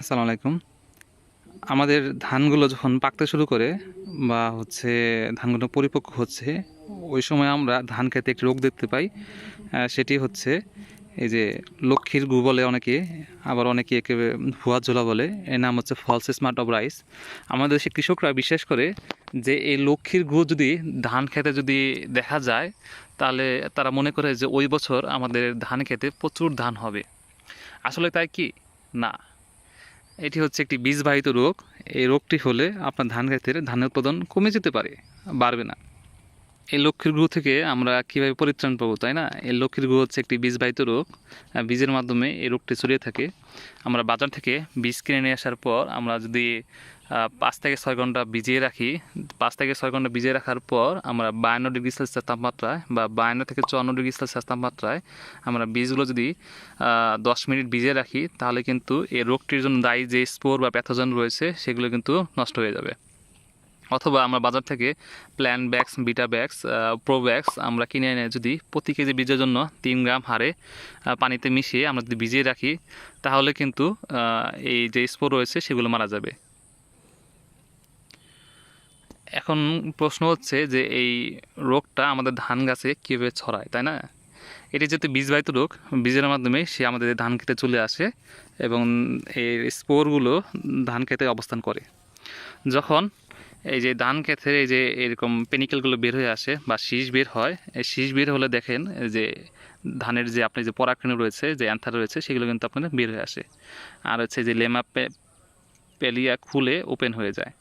আসসালামু আলাইকুম। আমাদের ধানগুলো যখন পাকতে শুরু করে বা হচ্ছে ধানগুলো পরিপক্ক হচ্ছে, ওই সময় আমরা ধান খেতে একটি রোগ দেখতে পাই। সেটি হচ্ছে এই যে লক্ষ্মীর গু বলে অনেকে, আবার অনেকে একে ভুয়া ঝোলা বলে। এর নাম হচ্ছে ফলস স্মার্ট অফ রাইস আমাদের দেশে কৃষকরা বিশ্বাস করে যে এই লক্ষ্মীর গু যদি ধান খেতে যদি দেখা যায়, তাহলে তারা মনে করে যে ওই বছর আমাদের ধান খেতে প্রচুর ধান হবে। আসলে তাই কি? না। এটি হচ্ছে একটি বীজবাহিত রোগ। এই রোগটি হলে আপনার ধান ক্ষেতের ধানের উৎপাদন কমে যেতে পারে, বাড়বে না। এই লক্ষ্মীর গ্রহ থেকে আমরা কীভাবে পরিত্রাণ পাবো, তাই না? এই লক্ষ্মীর গ্রহ হচ্ছে একটি বীজবাহিত রোগ। বীজের মাধ্যমে এই রোগটি ছড়িয়ে থাকে। আমরা বাজার থেকে বীজ কিনে নিয়ে আসার পর আমরা যদি পাঁচ থেকে ছয় ঘণ্টা ভিজিয়ে রাখি। পাঁচ থেকে ছয় ঘণ্টা ভিজিয়ে রাখার পর আমরা বায়ান্ন ডিগ্রি সেলসিয়াস তাপমাত্রায় বা বায়ান্ন থেকে চুয়ান্ন ডিগ্রি সেলসিয়াস তাপমাত্রায় আমরা বীজগুলো যদি দশ মিনিট ভিজিয়ে রাখি, তাহলে কিন্তু এই রোগটির জন্য দায়ী যে স্পোর বা প্যাথোজেন রয়েছে, সেগুলো কিন্তু নষ্ট হয়ে যাবে। অথবা আমরা বাজার থেকে plan bags, beta bags pro bags আমরা কিনে এনে যদি প্রতি কেজি বীজের জন্য তিন গ্রাম হারে পানিতে মিশিয়ে আমরা যদি ভিজিয়ে রাখি, তাহলে কিন্তু এই যে স্পোর রয়েছে, সেগুলো মারা যাবে। এখন প্রশ্ন হচ্ছে যে এই রোগটা আমাদের ধান গাছে কীভাবে ছড়ায়, তাই না? এটি যেহেতু বীজবাহিত রোগ, বীজের মাধ্যমে সে আমাদের ধান খেতে চলে আসে এবং এর স্পোরগুলো ধান খেতে অবস্থান করে। যখন এই যে ধান ক্ষেতের এই যে এরকম পেনিকেলগুলো বের হয়ে আসে বা শীষ বের হয়, এই শীষ বের হলে দেখেন যে ধানের যে আপনি যে পরাগরেণু রয়েছে, যে অ্যান্থার রয়েছে, সেগুলো কিন্তু আপনার বের হয়ে আসে। আর হচ্ছে যে লেমা পেলিয়া খুলে ওপেন হয়ে যায়।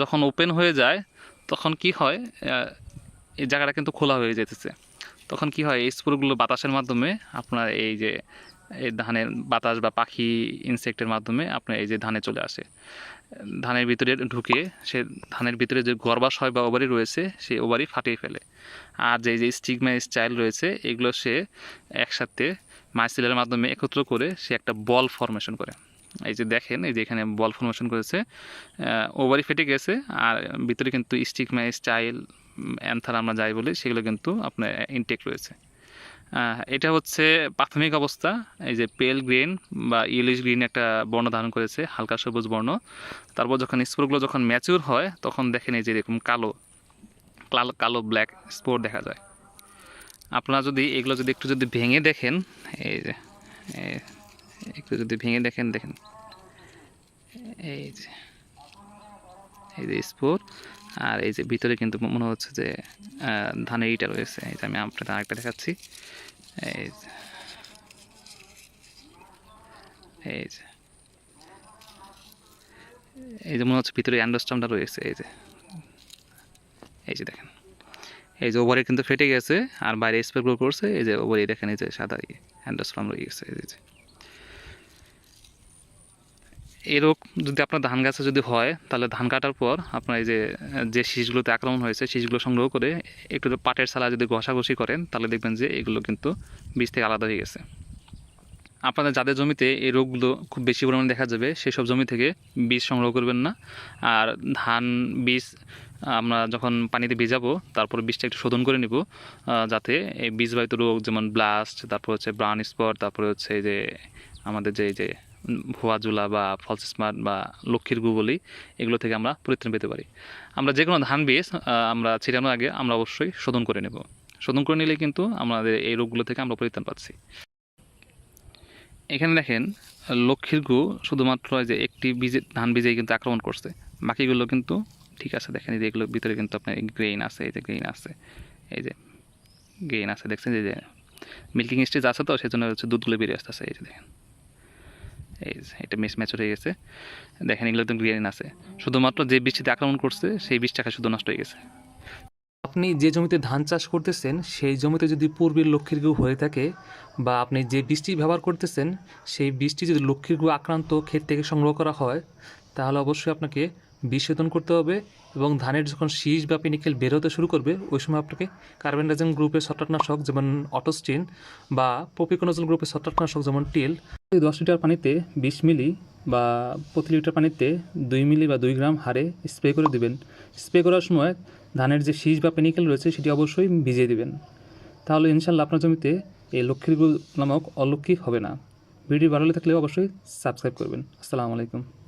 যখন ওপেন হয়ে যায়, তখন কি হয় এই জায়গাটা কিন্তু খোলা হয়ে যেতেছে তখন কি হয়, এই স্পোরগুলো বাতাসের মাধ্যমে আপনার এই যে, এই ধানের বাতাস বা পাখি ইনসেক্টের মাধ্যমে আপনার এই যে ধানে চলে আসে। ধানের ভিতরে ঢুকে সে ধানের ভিতরে যে গর্ভাশয় বা ওভারি রয়েছে সেই ওভারি ফাটিয়ে ফেলে। আর যে যে স্টিগমা স্টাইল রয়েছে, এগুলো সে একসাথে মাইসিলের মাধ্যমে একত্র করে সে একটা বল ফরমেশন করে। এই যে দেখেন, এই যে এখানে বল ফরমেশন করেছে। ওভারি ফেটে গেছে, আর ভিতরে কিন্তু স্টিগমা স্টাইল অ্যান্থার আমরা যাই বলি, সেগুলো কিন্তু আপনার ইনটেক রয়েছে। এটা হচ্ছে প্রাথমিক অবস্থা। এই যে পেল গ্রিন বা ইলিশ গ্রিন একটা বর্ণ ধারণ করেছে, হালকা সবুজ বর্ণ। তারপর যখন স্পোরগুলো যখন ম্যাচিউর হয়, তখন দেখেন এই যে এরকম কালো কালো কালো ব্ল্যাক স্পোর দেখা যায়। আপনারা যদি এগুলো যদি একটু যদি ভেঙে দেখেন, এই যে একটু যদি ভেঙে দেখেন দেখেন। এই যে এই যে স্পোর, আর এই যে ভিতরে কিন্তু মনে হচ্ছে যে ধানের ইটা রয়েছে। এই যে আমি আপনাদের আরেকটা দেখাচ্ছি। এই যে এই যে এই যে মনে হচ্ছে ভিতরে অ্যান্ডোস্টামটা রয়েছে, এই যে। এই যে দেখেন, এই যে ওভারে কিন্তু ফেটে গেছে, আর বাইরে স্প্রে করছে, এই যে ওভারে দেখেন এই যে সাদা অ্যান্ডোস্টাম রয়ে গেছে এই যে। এই রোগ যদি আপনার ধান গাছে যদি হয়, তাহলে ধান কাটার পর আপনার এই যে যে শীষগুলোতে আক্রমণ হয়েছে শীষগুলো সংগ্রহ করে একটু পাটের সালা যদি ঘষাঘষি করেন, তাহলে দেখবেন যে এগুলো কিন্তু বীজ থেকে আলাদা হয়ে গেছে। আপনাদের যাদের জমিতে এই রোগগুলো খুব বেশি পরিমাণে দেখা যাবে, সেসব জমি থেকে বীজ সংগ্রহ করবেন না। আর ধান বীজ, আমরা যখন পানিতে ভিজাবো, তারপর বীজটা একটু শোধন করে নিব যাতে এই বীজবাহিত রোগ, যেমন ব্লাস্ট, তারপর হচ্ছে ব্রাউন স্পট, তারপরে হচ্ছে এই যে, আমাদের যে যে ভুয়া জুলা বা ফলস স্মার্ট বা লক্ষ্মীর গু বলি, এগুলো থেকে আমরা পরিত্রাণ পেতে পারি। আমরা যে কোনো ধান বীজ আমরা ছিটানোর আগে আমরা অবশ্যই শোধন করে নেব। শোধন করে নিলে কিন্তু আমাদের এই রোগগুলো থেকে আমরা পরিত্রাণ পাচ্ছি। এখানে দেখেন, লক্ষ্মীর গু শুধুমাত্র যে একটি বীজে, ধান বীজেই কিন্তু আক্রমণ করছে। বাকিগুলো কিন্তু ঠিক আছে, দেখেন এই যে এগুলোর ভিতরে কিন্তু আপনার গ্রেইন আছে, এই যে গ্রেইন আছে, এই যে গ্রেইন আছে, দেখছেন যে মিল্কিং স্টেজ আছে তো সেই জন্য হচ্ছে দুধগুলো বেরিয়ে আসতেছে, এই যে দেখেন। এই এটা মিস ম্যাচ হয়ে গেছে। দেখেন, এগুলো একদম গ্রিয়ারিন আছে। শুধুমাত্র যে বৃষ্টিতে আক্রমণ করছে, সেই বৃষ্টিটা শুধু নষ্ট হয়ে গেছে। আপনি যে জমিতে ধান চাষ করতেছেন, সেই জমিতে যদি পূর্বের লক্ষ্মীর গু হয়ে থাকে, বা আপনি যে বৃষ্টি ব্যবহার করতেছেন, সেই বৃষ্টি যদি লক্ষ্মীর গু আক্রান্ত ক্ষেত থেকে সংগ্রহ করা হয়, তাহলে অবশ্যই আপনাকে বিষ শোধন করতে হবে এবং ধানের যখন শীষ বা পেনিকেল বের হতে শুরু করবে, ওই সময় আপনাকে কার্বেন্ডাজেন গ্রুপের ছত্রাকনাশক যেমন অটোস্টিন বা পপিকোনোজল গ্রুপের ছত্রাকনাশক যেমন টিল দশ লিটার পানিতে বিশ মিলি বা প্রতি লিটার পানিতে দুই মিলি বা দুই গ্রাম হারে স্প্রে করে দিবেন। স্প্রে করার সময় ধানের যে শীষ বা পেনিকেল রয়েছে, সেটি অবশ্যই ভিজিয়ে দিবেন। তাহলে ইনশাল্লাহ আপনার জমিতে এই লক্ষ্মীর নামক অলৌকিক হবে না। ভিডিও ভালো লাগলে অবশ্যই সাবস্ক্রাইব করবেন। আসসালামু আলাইকুম।